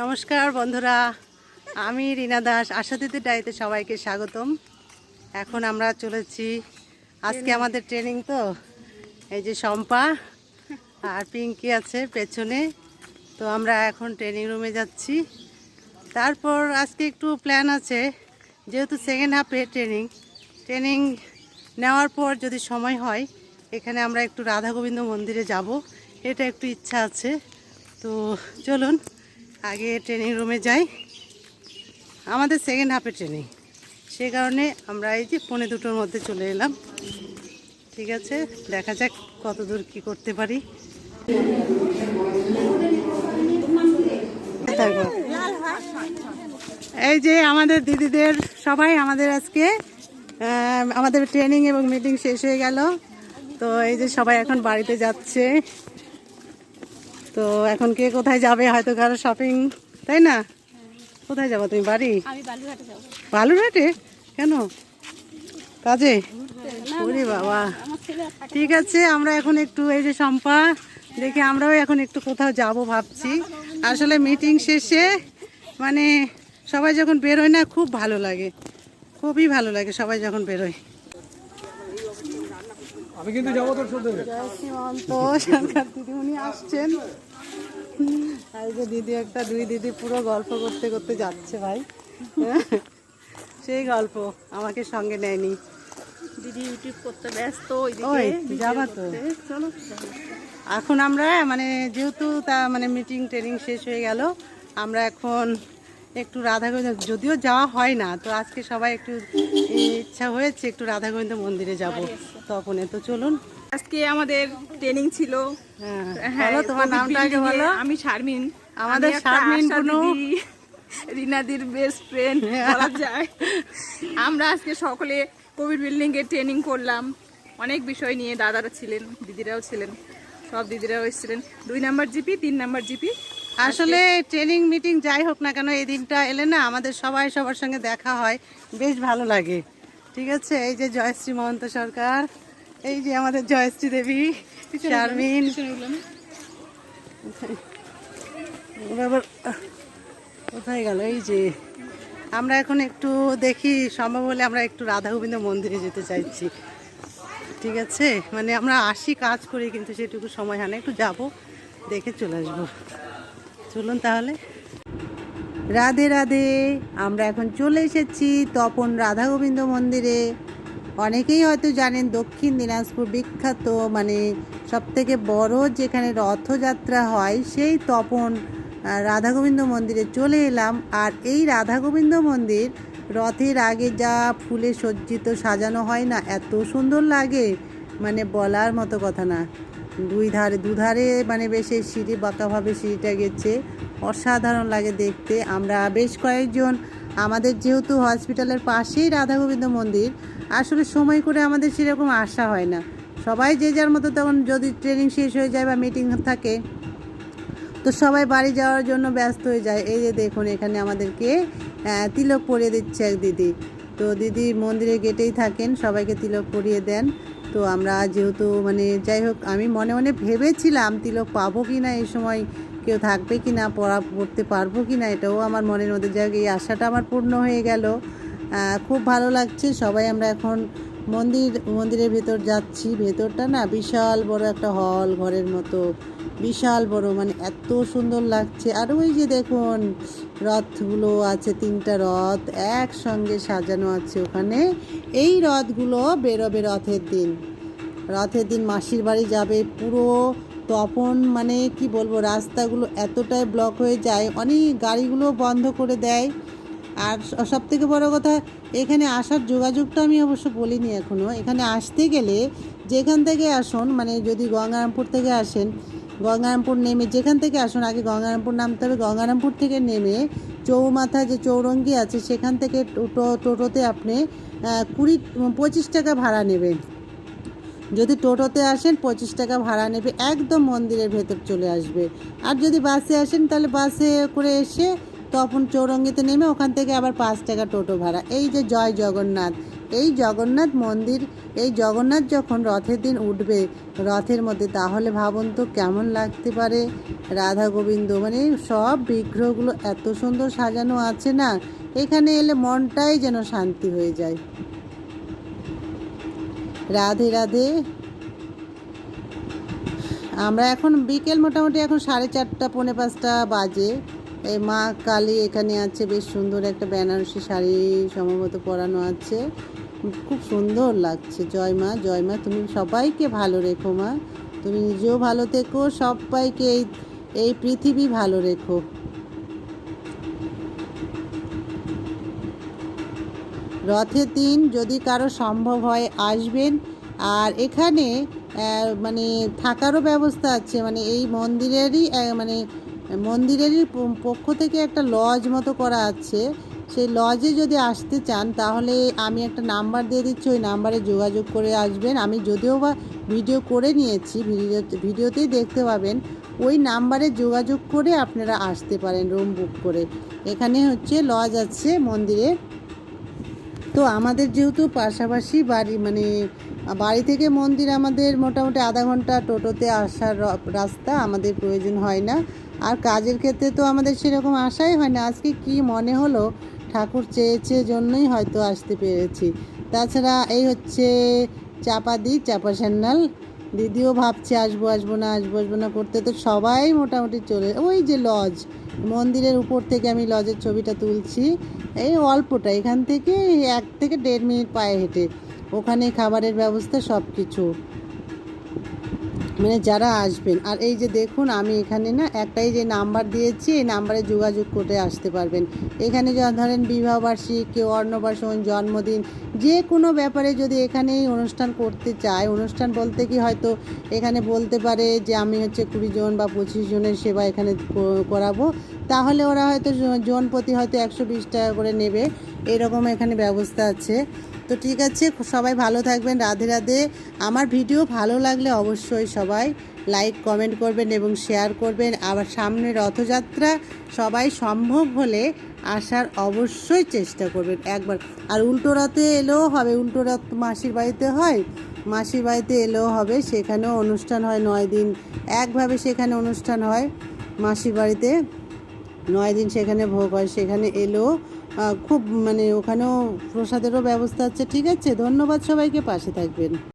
নমস্কার বন্ধুরা, আমি রিনা দাস আশাদিদি ডাইতে সবাইকে স্বাগতম। এখন আমরা চলেছি আজকে আমাদের ট্রেনিং তো, এই যে শম্পা আর পিঙ্কি আছে পেছনে। তো আমরা এখন ট্রেনিং রুমে যাচ্ছি। তারপর আজকে একটু প্ল্যান আছে, যেহেতু সেকেন্ড হাফে ট্রেনিং ট্রেনিং নেওয়ার পর যদি সময় হয়, এখানে আমরা একটু রাধা গোবিন্দ মন্দিরে যাব, এটা একটু ইচ্ছা আছে। তো চলুন। আগে ট্রেনিং রুমে যাই। আমাদের সেকেন্ড হাফে ট্রেনিং সে কারণে আমরা এই যে পৌনে দুটোর মধ্যে চলে এলাম। ঠিক আছে, দেখা যাক কত দূর কী করতে পারি। এই যে আমাদের দিদিদের, সবাই আমাদের আজকে আমাদের ট্রেনিং এবং মিটিং শেষ হয়ে গেল। তো এই যে সবাই এখন বাড়িতে যাচ্ছে। তো এখন কে কোথায় যাবে? হয়তো কারও শপিং তাই না? কোথায় যাব তুমি? বাড়ি? বালুরহাটে কেন? কাজে? ওরে বাবা। ঠিক আছে আমরা এখন একটু এই যে শম্পা দেখি আমরাও এখন একটু কোথাও যাব ভাবছি। আসলে মিটিং শেষে মানে সবাই যখন বেরোয় না খুব ভালো লাগে। খুবই ভালো লাগে সবাই যখন বেরোয়। আমি কিন্তু যাব তোর সাথে। সীমান্ত সরকার দিদি উনি আসছেন। আর যে দিদি একটা দুই দিদি পুরো গল্প করতে করতে যাচ্ছে ভাই। সেই গল্প আমাকে সঙ্গে নেয়নি। দিদি ইউটিউব করতে ব্যস্ত যাবা তো। চলো এখন আমরা মানে যেহেতু তা মানে মিটিং ট্রেনিং শেষ হয়ে গেল আমরা এখন একটু রাধা গোবিন্দ যদিও যাওয়া হয় না তো আজকে সবাই একটু ইচ্ছা হয়েছে একটু রাধা গোবিন্দ মন্দিরে যাব তখন তো চলুন আজকে আমাদের ট্রেনিং ছিল। হ্যাঁ বলো তোমার নামটা আগে বলো। আমি শারমিন। আমাদের শারমিন কুনু। রিনাদির বেস্ট ফ্রেন্ড বলা যায়। আমরা আজকে সকলে কোভিড বিল্ডিং এর ট্রেনিং করলাম। অনেক বিষয় নিয়ে দাদারা ছিলেন দিদিরাও ছিলেন সব দিদিরাও এসেছিলেন। দুই নাম্বার জিপি তিন নাম্বার জিপি। আসলে ট্রেনিং মিটিং যাই হোক না কেন এই দিনটা এলে না আমাদের সবাই সবার সঙ্গে দেখা হয়। বেশ ভালো লাগে। ঠিক আছে এই যে জয়শ্রী মহন্ত সরকার। এই যে আমাদের জয়শ্রী দেবী শারমিন। কোথায় গেল? এই যে আমরা এখন একটু দেখি সম্ভব হলে আমরা একটু রাধা গোবিন্দ মন্দিরে যেতে চাইছি। ঠিক আছে? মানে আমরা আসি কাজ করি কিন্তু সেটুকু সময় হয় না। একটু যাব দেখে চলে আসব। চলুন তাহলে। রাধে রাধে। আমরা এখন চলে এসেছি তপন রাধা গোবিন্দ মন্দিরে। অনেকেই হয়তো জানেন দক্ষিণ দিনাজপুর বিখ্যাত মানে সবথেকে বড় যেখানে রথযাত্রা হয় সেই তপন আহ, রাধা গোবিন্দ মন্দিরে চলে এলাম। আর এই রাধা গোবিন্দ মন্দির রথের আগে যা ফুলে সজ্জিত সাজানো হয় না এত সুন্দর লাগে মানে বলার মতো কথা না। দুই ধারে দুধারে মানে বেশ এই সিঁড়ি বাঁকাভাবে সিঁড়িটা গেছে অসাধারণ লাগে দেখতে। আমরা বেশ কয়েকজন আমাদের যেহেতু হসপিটালের পাশেই রাধা গোবিন্দ মন্দির আসলে সময় করে আমাদের সেরকম আসা হয় না। সবাই যে যার মতো তখন যদি ট্রেনিং শেষ হয়ে যায় বা মিটিং থাকে, তো সবাই বাড়ি যাওয়ার জন্য ব্যস্ত হয়ে যায়। এই যে দেখুন, এখানে আমাদেরকে তিলক পরিয়ে দিচ্ছে এক দিদি। তো দিদি মন্দিরের গেটেই থাকেন, সবাইকে তিলক পরিয়ে দেন। তো আমরা যেহেতু মানে যাই হোক, আমি মনে মনে ভেবেছিলাম তিলক পাবো কি না এই সময় কেউ থাকবে কি না পড়া, পড়তে পারব কি না এটাও আমার মনের মধ্যে, যাই এই আশাটা আমার পূর্ণ হয়ে গেল। খুব ভালো লাগছে। সবাই আমরা এখন মন্দির, মন্দিরের ভেতর যাচ্ছি। ভেতরটা না বিশাল বড় একটা হল ঘরের মতো। বিশাল বড় মানে এত সুন্দর লাগছে। আর ওই যে দেখুন, রথগুলো আছে, তিনটা রথ একসঙ্গে সাজানো আছে ওখানে। এই রথগুলো বেরোবে রথের দিন। রথের দিন মাসির বাড়ি যাবে। পুরো তপন মানে কি বলব, রাস্তাগুলো এতটাই ব্লক হয়ে যায়। অনেক গাড়িগুলো বন্ধ করে দেয়। আর সব থেকে বড় কথা, এখানে আসার যোগাযোগটা আমি অবশ্য বলিনি এখনও। এখানে আসতে গেলে যেখান থেকে আসুন মানে যদি গঙ্গারামপুর থেকে আসেন, গঙ্গারামপুর নেমে যেখান থেকে আসুন, আগে গঙ্গারামপুর নামতে হবে। গঙ্গারামপুর থেকে নেমে চৌমাথা যে চৌরঙ্গি আছে, সেখান থেকে টোটো টোটোতে আপনি কুড়ি, পঁচিশ টাকা ভাড়া নেবেন। যদি টোটোতে আসেন, পঁচিশ টাকা ভাড়া নেবে, একদম মন্দিরের ভেতর চলে আসবে। আর যদি বাসে আসেন, তাহলে বাসে করে এসে তখন চৌরঙ্গিতে নেমে ওখান থেকে আবার পাঁচ টাকা টোটো ভাড়া। এই যে জয় জগন্নাথ, এই জগন্নাথ মন্দির, এই জগন্নাথ যখন রথের দিন উঠবে, রথের মধ্যে, তাহলে ভাবুন তো কেমন লাগতে পারে? রাধা গোবিন্দ মানে সব বিগ্রহগুলো এত সুন্দর সাজানো আছে না, এখানে এলে মনটাই যেন শান্তি হয়ে যায়। রাধে রাধে। আমরা এখন বিকেল মোটামুটি এখন সাড়ে চারটা, পৌনে পাঁচটা বাজে। এই মা কালী এখানে আছে, বেশ সুন্দর একটা বেনারসি শাড়ি সম্ভবত পরানো আছে। খুব সুন্দর লাগছে। জয় মা জয় মা, তুমি সবাইকে ভালো রেখো মা। তুমি নিজেও ভালো থেকো, সবাইকে এই এই পৃথিবী ভালো রেখো। রথের দিন যদি কারও সম্ভব হয়, আসবেন। আর এখানে মানে থাকারও ব্যবস্থা আছে। মানে এই মন্দিরেরই মানে মন্দিরেরই পক্ষ থেকে একটা লজ মতো করা আছে। সেই লজে যদি আসতে চান, তাহলে আমি একটা নাম্বার দিয়ে দিচ্ছি, ওই নাম্বারে যোগাযোগ করে আসবেন। আমি যদিও বা ভিডিও করে নিয়েছি ভিডিও ভিডিওতেই দেখতে পাবেন। ওই নাম্বারে যোগাযোগ করে আপনারা আসতে পারেন রুম বুক করে। এখানে হচ্ছে লজ আছে মন্দিরে তো আমাদের যেহেতু পাশাপাশি বাড়ি মানে বাড়ি থেকে মন্দির আমাদের মোটামুটি আধা ঘণ্টা টোটোতে আসার রাস্তা আমাদের প্রয়োজন হয় না। আর কাজের ক্ষেত্রে তো আমাদের সেরকম আশাই হয় না। আজকে কি মনে হলো? ঠাকুর চেয়েছে জন্যই হয়তো আসতে পেরেছি। তাছাড়া এই হচ্ছে চাপা চাপাদি চাপা স্যান্ডাল। দিদিও ভাবছে আসব আসব না, আসব আসব না করতে। তো সবাই মোটামুটি চলে ওই যে লজ মন্দিরের উপর থেকে আমি লজের ছবিটা তুলছি। এই অল্পটা। এখান থেকে এক থেকে দেড় মিনিট পায়ে হেঁটে। ওখানে খাবারের ব্যবস্থা সব কিছু মানে যারা আসবেন, আর এই যে দেখুন আমি এখানে না একটাই যে নাম্বার দিয়েছি, এই নাম্বারে যোগাযোগ করে আসতে পারবেন। এখানে যা ধরেন বিবাহবার্ষিক, কেউ অন্নপ্রাশন, জন্মদিন, যে কোনো ব্যাপারে যদি এখানে অনুষ্ঠান করতে চায়, অনুষ্ঠান বলতে কি হয়তো এখানে বলতে পারে যে আমি হচ্ছে কুড়ি জন বা পঁচিশ জনের সেবা এখানে করাবো। তাহলে ওরা হয়তো জন প্রতি হয়তো একশো বিশ টাকা করে নেবে। এরকম এখানে ব্যবস্থা আছে। তো ঠিক আছে, সবাই ভালো থাকবেন, রাধে রাধে। আমার ভিডিও ভালো লাগলে অবশ্যই সবাই লাইক, কমেন্ট করবেন এবং শেয়ার করবেন। আবার সামনে রথযাত্রা সবাই সম্ভব হলে আসার অবশ্যই চেষ্টা করবেন একবার। আর উল্টো রথে এলেও হবে, উল্টো রথ মাসির বাড়িতে হয়, মাসির বাড়িতে এলেও হবে। সেখানেও অনুষ্ঠান হয় নয় দিন। একভাবে সেখানে অনুষ্ঠান হয় মাসির বাড়িতে। নয় দিন সেখানে ভোগ হয়, সেখানে এলো খুব মানে ওখানেও প্রসাদেরও ব্যবস্থা আছে, ঠিক আছে? ধন্যবাদ সবাইকে, পাশে থাকবেন।